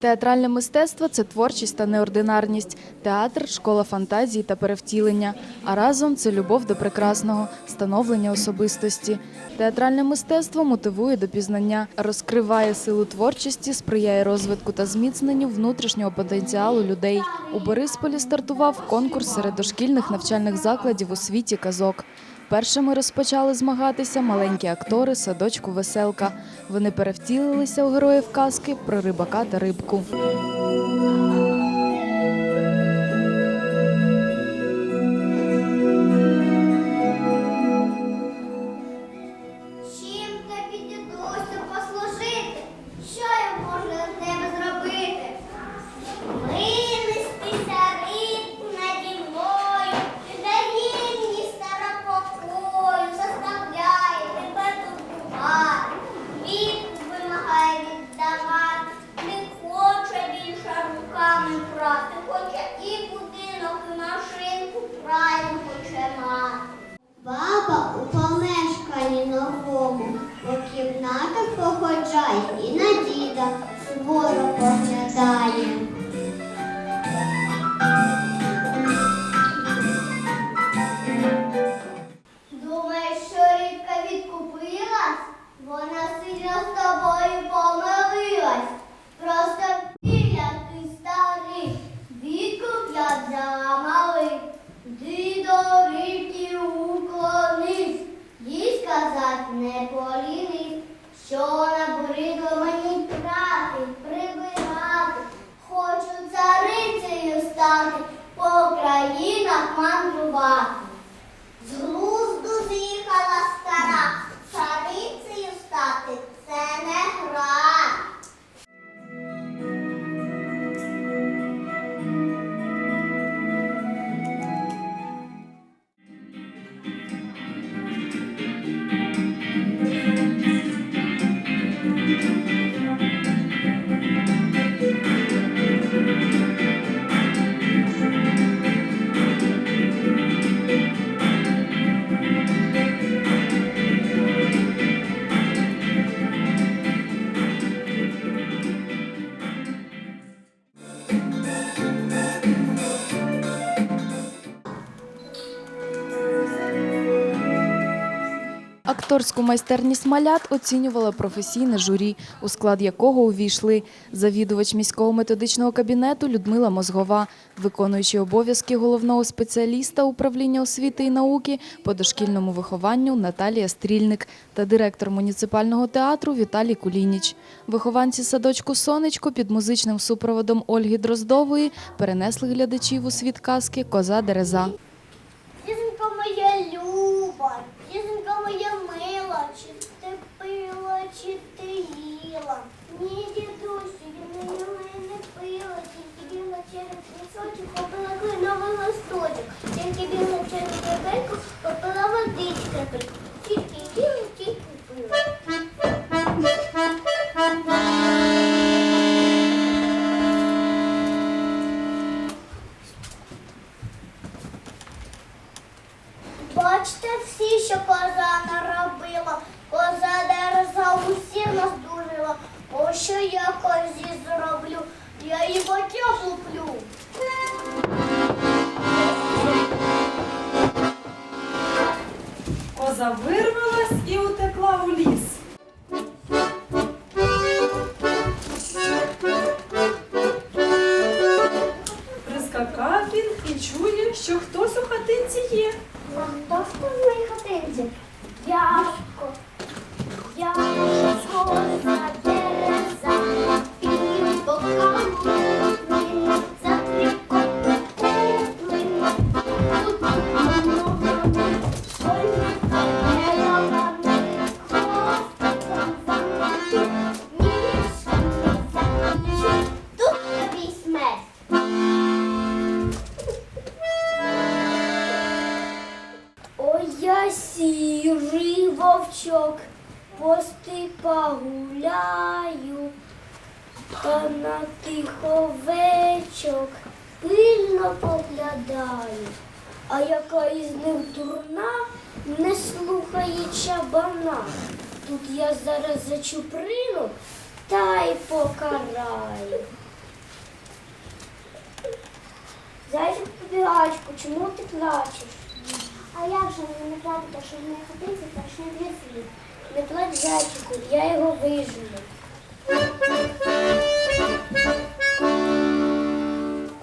Театральне мистецтво це творчість та неординарність, театр школа фантазії та перевтілення. А разом це любов до прекрасного, становлення особистості. Театральне мистецтво мотивує до пізнання, розкриває силу творчості, сприяє розвитку та зміцненню внутрішнього потенціалу людей. У Борисполі стартував конкурс серед дошкільних навчальних закладів у світі казок. Першими розпочали змагатися маленькі актори садочку Веселка. Вони перевтілилися у героїв казки про рибака та рибку. Суворо поглядає. Акторську майстерність малят оцінювало професійне журі, у склад якого увійшли завідувач міського методичного кабінету Людмила Мозгова, виконуючий обов'язки головного спеціаліста управління освіти і науки по дошкільному вихованню Наталія Стрільник та директор муніципального театру Віталій Кулініч. Вихованці садочку Сонечко під музичним супроводом Ольги Дроздової перенесли глядачів у світ казки Коза Дереза. Дізенька моя люба, дізенька моя мила, чи ти пила, чи ти їла? Ні, дідусю, я не їла і не пила, тільки біла через лісочок, попила кленовий листочок, тільки біла через дебельку, попила капельку. Тільки біла, тільки пила. Бачите всі, що коза наробила, коза дереза усіх нас дурила. О, що я козі зроблю, я її батьок луплю. Коза вирвалась і утекла у ліс. пильно поглядаю, а яка із них дурна, не слухає чабана. Тут я зараз за чуприну та й покараю. Зайчик побігачку, чому ти плачеш? А як же мені не плакати, що в ходити, та страшний не світ? Не плач зайчику, я його вижену.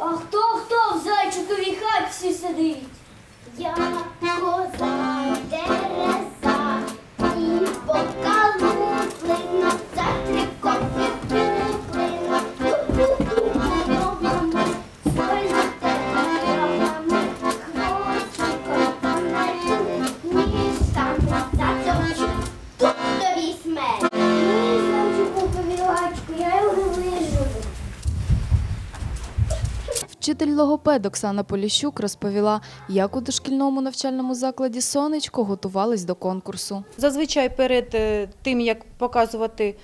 А хто хто в зайчиковій хатці сидить? Я коза Тереза логопед Оксана Поліщук розповіла, як у дошкільному навчальному закладі Сонечко готувались до конкурсу. Зазвичай перед е, тим, як показувати,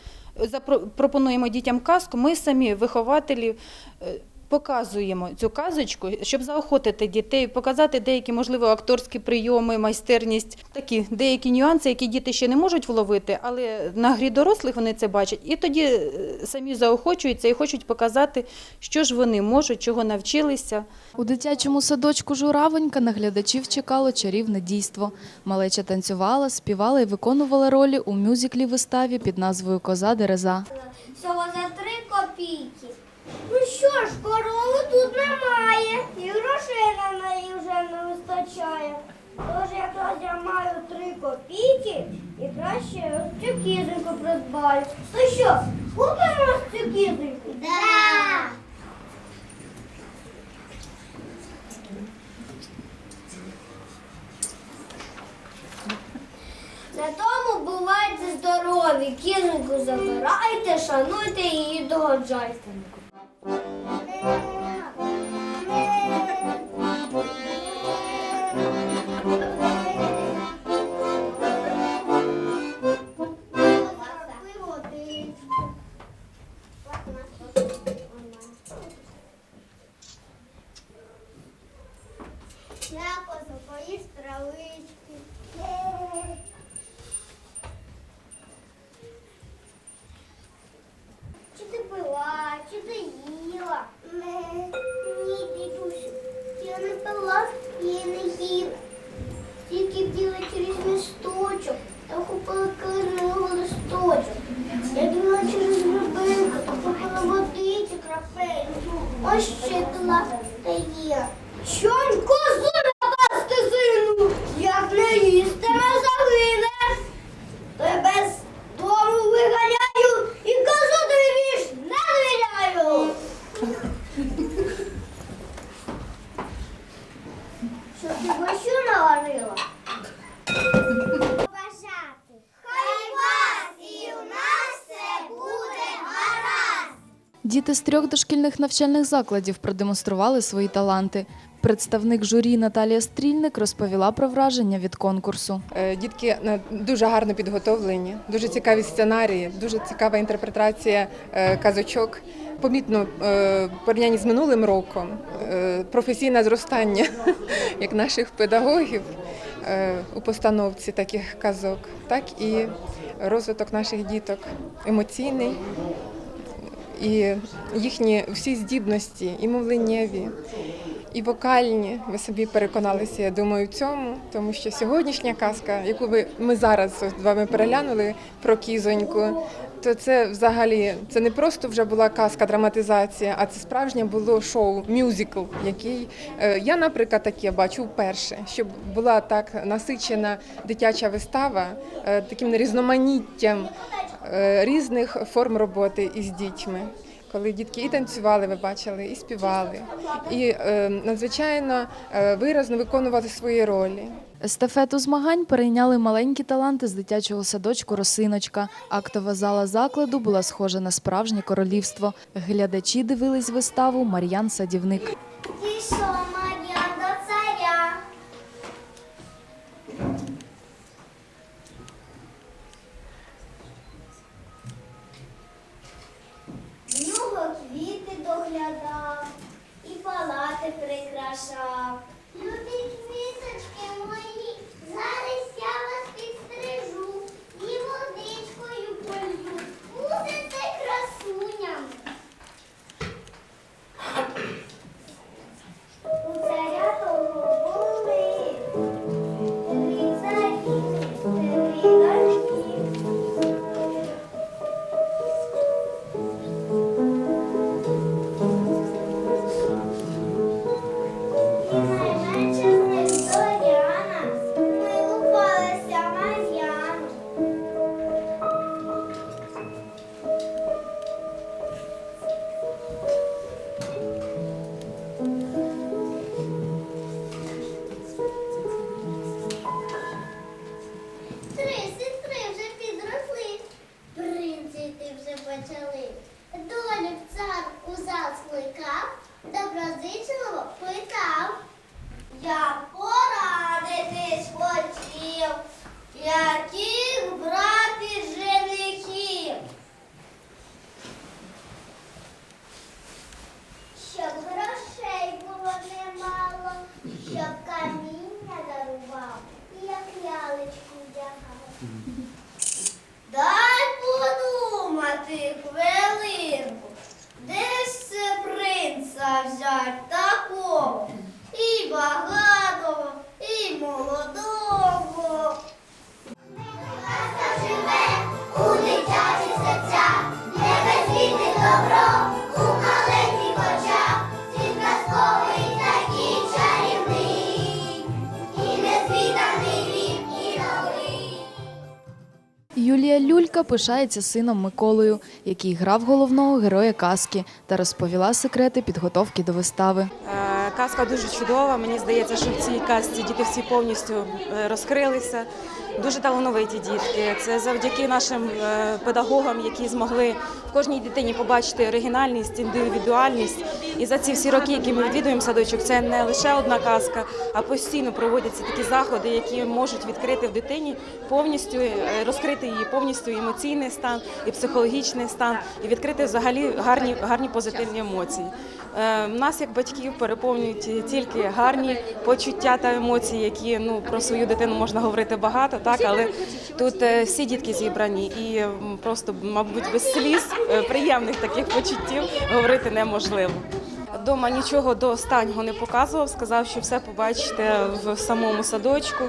пропонуємо дітям казку, ми самі, вихователі, е, показуємо цю казочку, щоб заохотити дітей, показати деякі, можливо, акторські прийоми, майстерність, такі деякі нюанси, які діти ще не можуть вловити, але на грі дорослих вони це бачать. І тоді е, самі заохочуються і хочуть показати, що ж вони можуть, чого навчилися. У дитячому садочку Журавонька на глядачів чекало чарівне дійство. Малеча танцювала, співала і виконувала ролі у мюзиклі виставі під назвою Коза Дереза. Всього за три копійки. Ну що ж, корови тут немає, і грошей на неї вже не вистачає. Тож якраз я маю три копійки і краще ось цю кізоньку придбаю. То що, купимо ось цю кізоньку? Да! На тому бувайте здорові, кізоньку забирайте, шануйте її, догоджайте. З трьох дошкільних навчальних закладів продемонстрували свої таланти. Представник журі Наталія Стрільник розповіла про враження від конкурсу. Е, Дітки е, дуже гарно підготовлені, дуже цікаві сценарії, дуже цікава інтерпретація е, казочок. Помітно порівнянні з минулим роком професійне зростання як наших педагогів у постановці таких казок, так і розвиток наших діток емоційний і їхні всі здібності, і мовленнєві, і вокальні. Ви собі переконалися, я думаю, в цьому, тому що сьогоднішня казка, яку ви ми зараз з вами переглянули про кізоньку, то це взагалі це не просто вже була казка, драматизація, а це справжнє було шоу, мюзикл, який е, я, наприклад, таке бачу вперше, щоб була так насичена дитяча вистава е, таким різноманіттям різних форм роботи із дітьми. Коли дітки і танцювали, ви бачили, і співали, і е, надзвичайно е, виразно виконували свої ролі. Естафету змагань перейняли маленькі таланти з дитячого садочку Росиночка. Актова зала закладу була схожа на справжнє королівство. Глядачі дивились виставу Мар'ян Садівник. квіти доглядав і палати Юлія Люлька пишається сином Миколою, який грав головного героя казки та розповіла секрети підготовки до вистави. Е, Казка дуже чудова. Мені здається, що в цій казці діти всі повністю е, розкрилися. Дуже талановиті дітки. Це завдяки нашим е, педагогам, які змогли в кожній дитині побачити оригінальність, індивідуальність. І за ці всі роки, які ми відвідуємо садочок, це не лише одна казка, а постійно проводяться такі заходи, які можуть відкрити в дитині повністю е, розкрити її повністю емоційний стан і психологічний стан, і відкрити взагалі гарні, гарні позитивні емоції. Е, Нас, як батьків, переповнюють тільки гарні почуття та емоції, які ну про свою дитину можна говорити багато, так але тут е, всі дітки зібрані, і просто, мабуть, без сліз е, приємних таких почуттів говорити неможливо. Дома нічого до останнього не показував, сказав, що все побачите в самому садочку.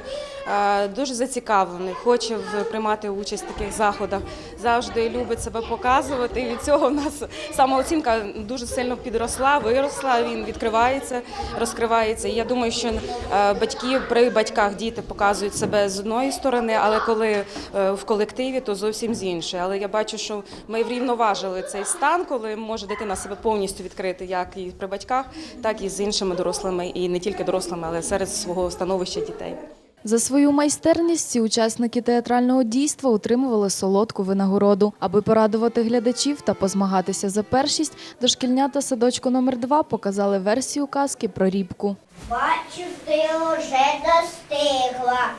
Е, Дуже зацікавлений, хоче приймати участь в таких заходах. Завжди любить себе показувати. І від цього в нас самооцінка дуже сильно підросла, виросла. Він відкривається, розкривається. Я думаю, що е, батьки при батьках діти показують себе з одної сторони, але коли е, в колективі, то зовсім з іншої. Але я бачу, що ми врівноважили цей стан, коли може дитина себе повністю відкрити, як і при батьках, так і з іншими дорослими, і не тільки дорослими, але серед свого становища дітей. За свою майстерність ці учасники театрального дійства отримували солодку винагороду. Аби порадувати глядачів та позмагатися за першість, дошкільнята садочку номер 2 показали версію казки про рібку. Бачу, ти уже достигла.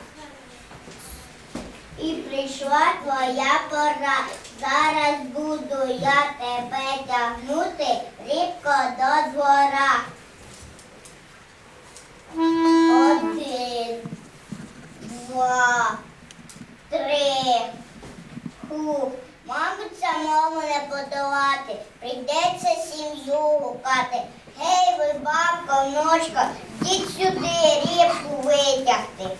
І прийшла твоя пора. Зараз буду я тебе тягнути рібко до двора. Один, два, три. Ху. Мабуть, самому не подолати. Прийдеться сім'ю гукати. Гей, ви, бабка, внучка, йдіть сюди рібку витягти.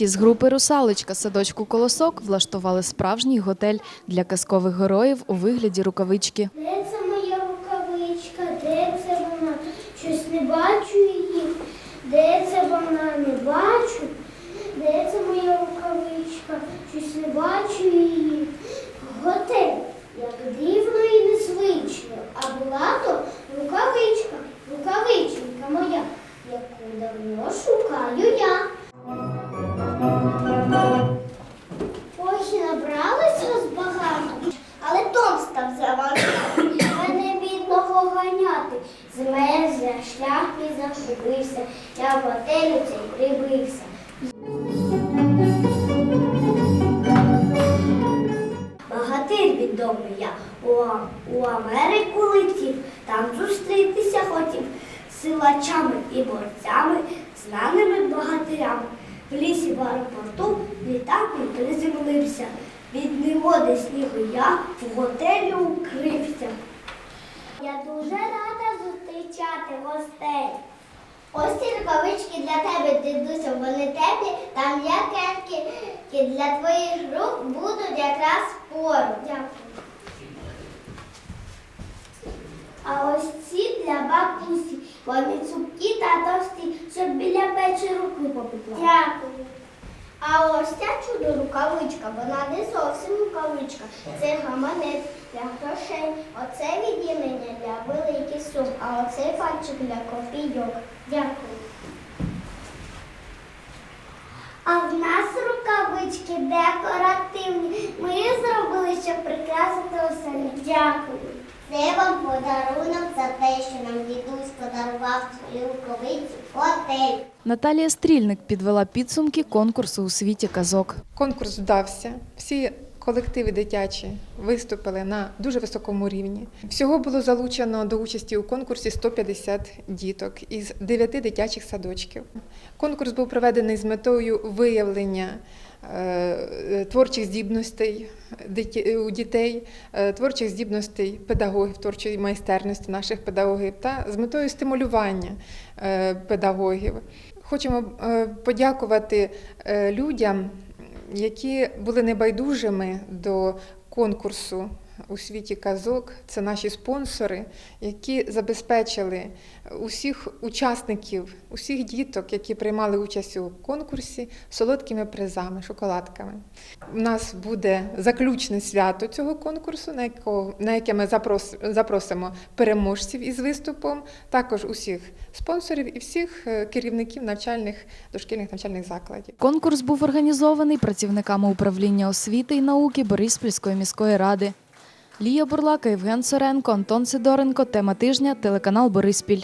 Дітки з групи Русалочка садочку Колосок влаштували справжній готель для казкових героїв у вигляді рукавички. У, Америку летів, там зустрітися хотів силачами і борцями, знаними богатирями. В лісі в аеропорту літак мій приземлився. Від негоди снігу я в готелі укрився. Я дуже рада зустрічати гостей. Ось ці рукавички для тебе, дідуся, вони теплі, там м'якенькі, для твоїх рук будуть якраз пору. Дякую. А ось ці для бабусі, вони цупкі та товсті, щоб біля печі руку попекла. Дякую. А ось ця чудо рукавичка, вона не зовсім рукавичка. Це гаманець для грошей. Оце відділення для великих сум, а оцей пальчик для копійок. Дякую. А в нас рукавички декоративні. Ми їх зробили, щоб прикрасити оселі. Дякую. Це вам подарунок за те, що нам дідусь подарував свою рукавицю готель. Наталія Стрільник підвела підсумки конкурсу у світі казок. Конкурс вдався. Всі колективи дитячі виступили на дуже високому рівні. Всього було залучено до участі у конкурсі 150 діток із 9 дитячих садочків. Конкурс був проведений з метою виявлення творчих здібностей у дітей, е, творчих здібностей педагогів, творчої майстерності наших педагогів та з метою стимулювання е, педагогів. Хочемо е, подякувати е, людям, які були небайдужими до конкурсу у світі казок. Це наші спонсори, які забезпечили усіх учасників, усіх діток, які приймали участь у конкурсі, солодкими призами, шоколадками. У нас буде заключне свято цього конкурсу, на, якого, на яке ми запрос, запросимо переможців із виступом, також усіх спонсорів і всіх е, керівників навчальних дошкільних навчальних закладів. Конкурс був організований працівниками управління освіти і науки Бориспільської міської ради. Лія Бурлака, Євген Соренко, Антон Сидоренко. Тема тижня. Телеканал Бориспіль.